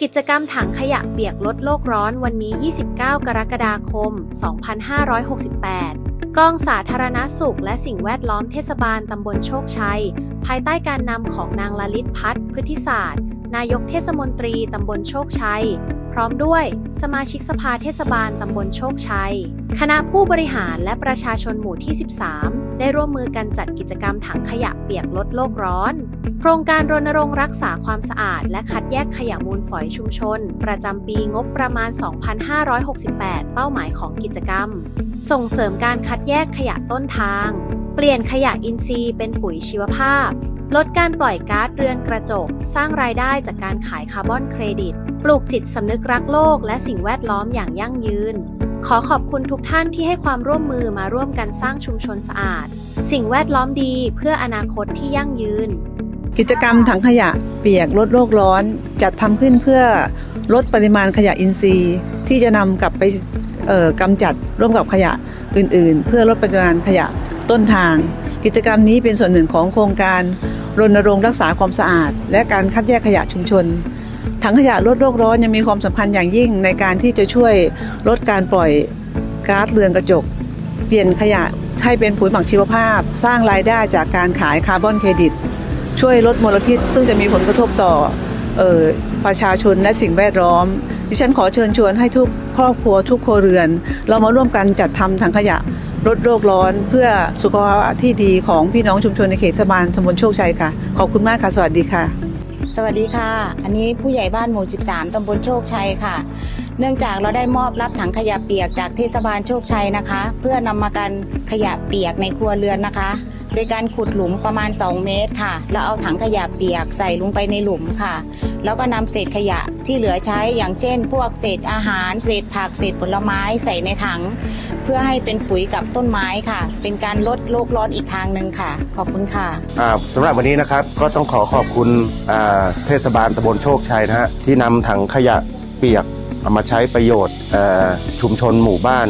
กิจกรรมถังขยะเปียกลดโลกร้อนวันนี้ 29 กรกฎาคม 2568 กองสาธารณสุขและสิ่งแวดล้อมเทศบาลตำบลโชคชัย ภายใต้การนำของนางลลิตพัฒน์พฤทธิศาสตร์ นายกเทศมนตรีตำบลโชคชัย พร้อมด้วยสมาชิกสภาเทศบาลตำบลโชคชัย คณะผู้บริหารและประชาชนหมู่ที่ 13 ได้ร่วมมือกันจัดกิจกรรมถังขยะเปียกลดโลกร้อน โครงการรณรงค์รักษาความสะอาด และคัดแยกขยะมูลฝอยชุมชน ประจำปีงบประมาณ 2,568 เป้าหมายของกิจกรรม ส่งเสริมการคัดแยกขยะต้นทาง เปลี่ยนขยะอินทรีย์เป็นปุ๋ยชีวภาพ ลดการปล่อยก๊าซเรือนกระจก สร้างรายได้จากการขายคาร์บอนเครดิต ปลูกจิตสำนึกรักโลกและสิ่งแวดล้อมอย่างยั่งยืน ขอขอบคุณทุกท่านที่ให้ความร่วมมือมาร่วมกันสร้างชุมชนสะอาด สิ่งแวดล้อมดีเพื่ออนาคตที่ยั่งยืน กิจกรรมถังขยะเปียกลดโลกร้อน จัดทำขึ้นเพื่อลดปริมาณขยะอินทรีย์ ที่จะนำกลับไปกำจัดร่วมกับขยะอื่น ๆ เพื่อลดปริมาณขยะต้นทาง กิจกรรมนี้เป็นส่วนหนึ่งของโครงการรณรงค์รักษาความสะอาด และการคัดแยกขยะชุมชน ถังขยะลดโลกร้อนยังมีความสำคัญอย่างยิ่งในการที่จะช่วยลดการปล่อยก๊าซเรือนกระจก เปลี่ยนขยะให้เป็นปุ๋ยหมักชีวภาพ สร้างรายได้จากการขายคาร์บอนเครดิต ช่วยลดมลพิษ ซึ่งจะมีผลกระทบต่อออประชาชนและสิ่งแวดล้อม ดิฉันขอเชิญชวนให้ทุกครอบครัวทุกครัวเรือน เรามาร่วมกันจัดทำถังขยะ ลดโลกร้อนเพื่อสุขภาวะที่ดีของพี่น้องชุมชนในเขตเทศบาลตำบลโชคชัยค่ะ ขอบคุณมากค่ะ สวัสดีค่ะ สวัสดีค่ะ อันนี้ผู้ใหญ่บ้านหมู่ 13 ตำบลโชคชัยค่ะ เนื่องจากเราได้มอบรับถังขยะเปียกจากเทศบาลโชคชัยนะคะ เพื่อนำมากันขยะเปียกในครัวเรือนนะคะ โดยการขุดหลุมประมาณ 2 เมตรค่ะ แล้วเอาถังขยะเปียกใส่ลงไปในหลุมค่ะ แล้วก็นำเศษขยะที่เหลือใช้อย่างเช่น พวกเศษอาหาร เศษผักเศษผลไม้ใส่ในถัง เพื่อให้เป็นปุ๋ยกับต้นไม้ค่ะ เป็นการลดโลกร้อนอีกทางหนึ่งค่ะ ขอบคุณค่ะอ่าสำหรับวันนี้นะครับก็ต้องขอขอบคุณเทศบาลตำบลโชคชัยนะฮะที่นำถังขยะเปียกเอามาใช้ประโยชน์ชุมชนหมู่บ้าน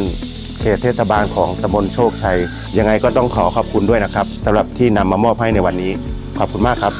เขตเทศบาลของตำบลโชคชัย ยังไงก็ต้องขอขอบคุณด้วยนะครับสำหรับที่นำมามอบให้ในวันนี้ ขอบคุณมากครับ